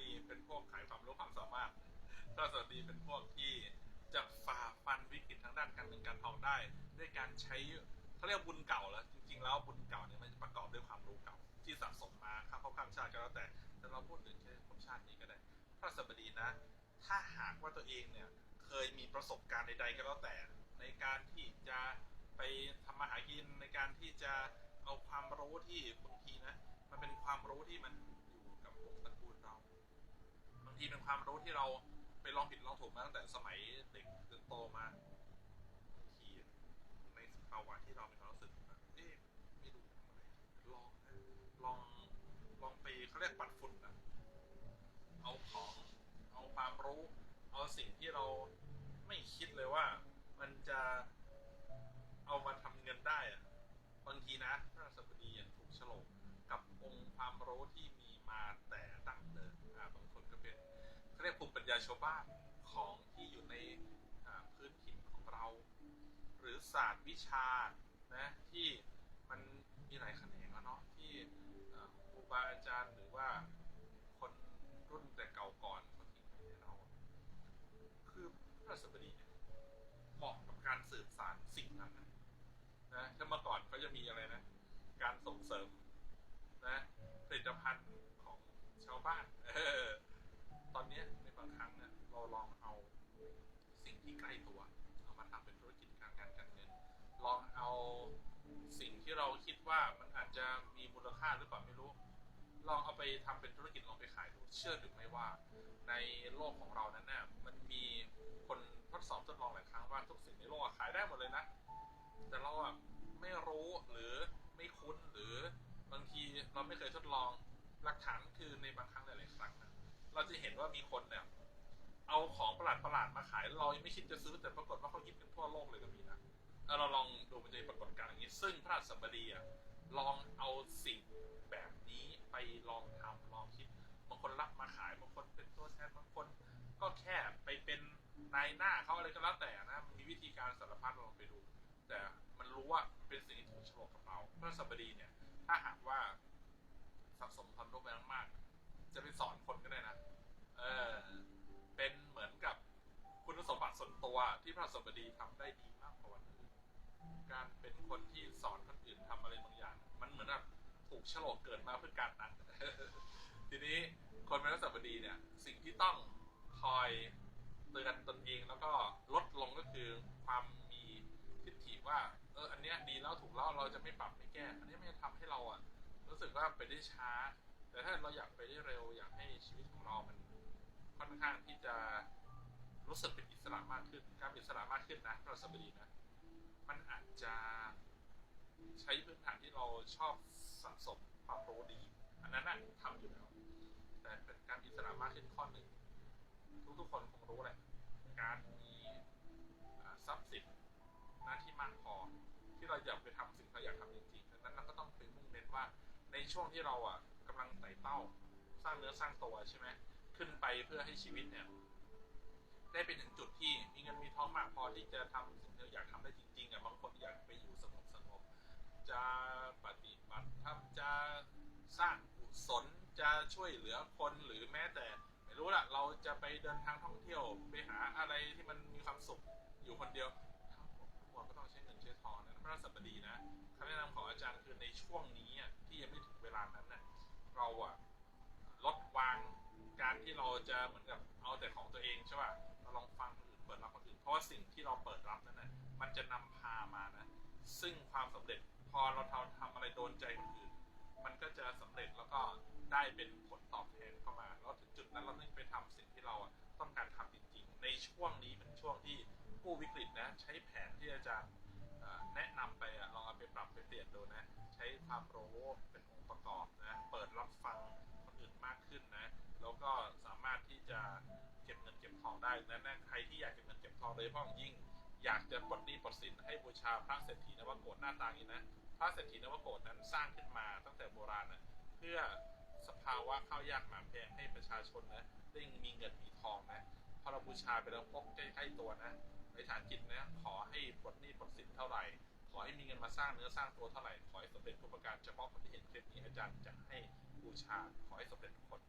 ดีเป็นพวกขายความรู้ความสามารถพระสวัสดีเป็นพวกที่จะฝ่าฟันวิกฤตทางด้านการเงินการทองได้ ด้วยการใช้เขาเรียกบุญเก่าแล้ว จริง ๆ แล้วบุญเก่าเนี่ยมันจะประกอบด้วยความรู้เก่า ที่สะสมมาข้ามภพข้ามชาติก็แล้วแต่ แต่เราพูดถึงแค่ภพชาตินี้ก็ได้พระสบดีนะ ถ้าหากว่าตัวเองเนี่ยเคยมีประสบการณ์ใด ๆ ก็แล้วแต่ ในการที่จะไปทำมาหากินในการที่จะเอาความรู้ที่บางทีนะมันเป็นความรู้ที่มันอยู่กับวงตระกูลเรา บางทีเป็นความรู้ที่เราไปลองผิดลองถูกมาตั้งแต่สมัยเด็กจนโตมาบางทีในภาวะที่เรามีความรู้สึกแบบเอ๊ะไม่รู้ทำอะไรลองลองลองไปเขาเรียกปัดฝุ่นนะเอาของเอาความรู้เอาสิ่งที่เราไม่คิดเลยว่า มันจะเอามาทำเงินได้อะบางทีนะพระสบดีอย่างถูกฉลกกับองค์ความรู้ที่มีมาแต่ บางคนก็เป็นเขาเรียกภูมิปัญญาชาวบ้านของที่อยู่ในพื้นถิ่นของเรา หรือศาสตร์วิชานะที่มันมีหลายแขนงแล้วเนาะที่ครูบาอาจารย์หรือว่าคนรุ่นแต่เก่าก่อนเขาทิ้งให้เรา คือพระสบดีเนี่ยเหมาะกับการสืบสารสิ่งนั้นนะนะถ้าเมื่อก่อนเขาจะมีอะไรนะ การส่งเสริม นะผลิตภัณฑ์ของชาวบ้าน เออตอนเนี้ยในบางครั้งเนี่ยเราลองเอาสิ่งที่ใก ล้ตัว เอามาทำเป็นธุรกิจการงานการเงิน ลองเอาสิ่งที่เราคิดว่ามันอาจจะมีมูลค่าหรือเปล่าไม่รู้ ลองเอาไปทำเป็นธุรกิจลองไปขายดูเชื่อหรือไม่ว่า ในโลกของเรานั้นน่ะมันมีคนทดสอบทดลองหลายครั้งว่าทุกสิ่งในโลกขายได้หมดเลยนะ แต่เราอะไม่รู้หรือไม่คุ้นหรือบางทีเราไม่เคยทดลองหลักฐานคือในบางครั้งหลายๆครั้งนะเราจะเห็นว่ามีคนเนี่ย เอาของประหลาดประหลาดมาขายเรายังไม่คิดจะซื้อแต่ปรากฏว่าเขาหยิบกันทั่วโลกเลยก็มีนะเราลองดูมันจะปรากฏการณ์อย่างนี้ ซึ่งพระสัมบดีอะลองเอาสิ่งแบบนี้ไปลองทำลองคิดบางคนรับมาขายบางคนเป็นตัวแทนบางคน ก็แค่ไปเป็นนายหน้าเขาอะไรก็แล้วแต่นะมันมีวิธีการสารพัดลองไปดู แต่มันรู้ว่าเป็นสิ่งที่ถูกโฉลกกับเราพระสัปดีเนี่ย ถ้าหากว่าสะสมความรู้ไปมากๆจะไปสอนคนก็ได้นะ เออ ที่พระสัปดีทำได้ดีมากกว่าวันอื่นการเป็นคนที่สอนคนอื่นทำอะไรบางอย่าง มันเหมือนแบบถูกฉลกเกิดมาเพื่อการนั้นทีนี้คนเป็นพระสัปดีเนี่ย สิ่งที่ต้องคอยเตือนตนเองแล้วก็ลดลงก็คือความมีทิฏฐิว่าเอออันเนี้ยดีแล้วถูกแล้วเราจะไม่ปรับไม่แก้ อันนี้มันจะทำให้เราอะรู้สึกว่าไปได้ช้า แต่ถ้าเราอยากไปได้เร็วอยากให้ชีวิตของเรามันค่อนข้างที่จะ รู้สึกเป็นอิสระมากขึ้น การอิสระมากขึ้นนะพระสัปดีนะ มันอาจจะใช้พื้นฐานที่เราชอบสะสมความรู้ดี อันนั้นน่ะทำอยู่แล้ว แต่เป็นการอิสระมากขึ้นข้อหนึ่ง ทุกๆคนคงรู้แหละ การมีทรัพย์สินหน้าที่มากพอที่เราอยากไปทำสิ่งที่เราอยากทำจริงๆดังนั้นเราก็ต้องไปมุ่งเน้นว่าในช่วงที่เราอะกำลังไต่เต้า สร้างเนื้อสร้างตัวใช่ไหมขึ้นไปเพื่อให้ชีวิตเนี่ย ได้ไปถึงจุดที่มีเงินมีทองมากพอที่จะทำสิ่งที่เราอยากทำได้จริงๆอะบางคนอยากไปอยู่สงบสงบจะปฏิบัติธรรมจะสร้างกุศลจะช่วยเหลือคนหรือแม้แต่ไม่รู้ละเราจะไปเดินทางท่องเที่ยวไปหาอะไรที่มันมีความสุขอยู่คนเดียวทั้งหมก็ต้องใช้เงินใช้ทองนะพระสัปดีนะคำแนะนำของอาจารย์คือในช่วงนี้อะที่ยังไม่ถึงเวลานั้นน่ะเราอะลดวา การที่เราจะเหมือนกับเอาแต่ของตัวเองใช่ป่ะเราลองฟังคนอื่นเปิดรับคนอื่นเพราะว่าสิ่งที่เราเปิดรับนั้นน่ะมันจะนำพามานะ ซึ่งความสำเร็จพอเราทำทำอะไรโดนใจคนอื่น มันก็จะสำเร็จแล้วก็ได้เป็นผลตอบแทนเข้ามาแล้วถึงจุดนั้นเราต้องไปทำสิ่งที่เราต้องการทำจริงๆ ในช่วงนี้เป็นช่วงที่ผู้วิกฤตนะ ใช้แผนที่อาจารย์แนะนำไปอะลองเอาไปปรับไปเปลี่ยนดูนะ ใช้ความรู้เป็นองค์ประกอบนะ เปิดรับฟังคนอื่นมากขึ้นนะ ก็สามารถที่จะเก็บเงินเก็บทองได้นะนใครที่อยากเก็บเงินเก็บทองโดยเฉพาะอย่างยิ่ง อยากจะปลดหนี้ปลดสินให้บูชาพระเศรษฐีนวโกฏหน้าตาอย่างนี้นะพระเศรษฐีนวโกฏนั้นสร้างขึ้นมาตั้งแต่โบราณนะเพื่อสภาวะข้าวยากหมากแพงให้ประชาชนนะได้มีเงินมีทองนะพอเราบูชาไปแล้วพกใกล้ๆตัวนะในฐานจิตนะขอให้ปลดหนี้ปลดสินเท่าไหร่ ขอให้มีเงินมาสร้างเนื้อสร้างตัวเท่าไหร่ ขอให้สำเร็จทุกประการเฉพาะคนที่เห็นคลิปนี้อาจารย์จะให้บูชาขอให้สำเร็จทุกคน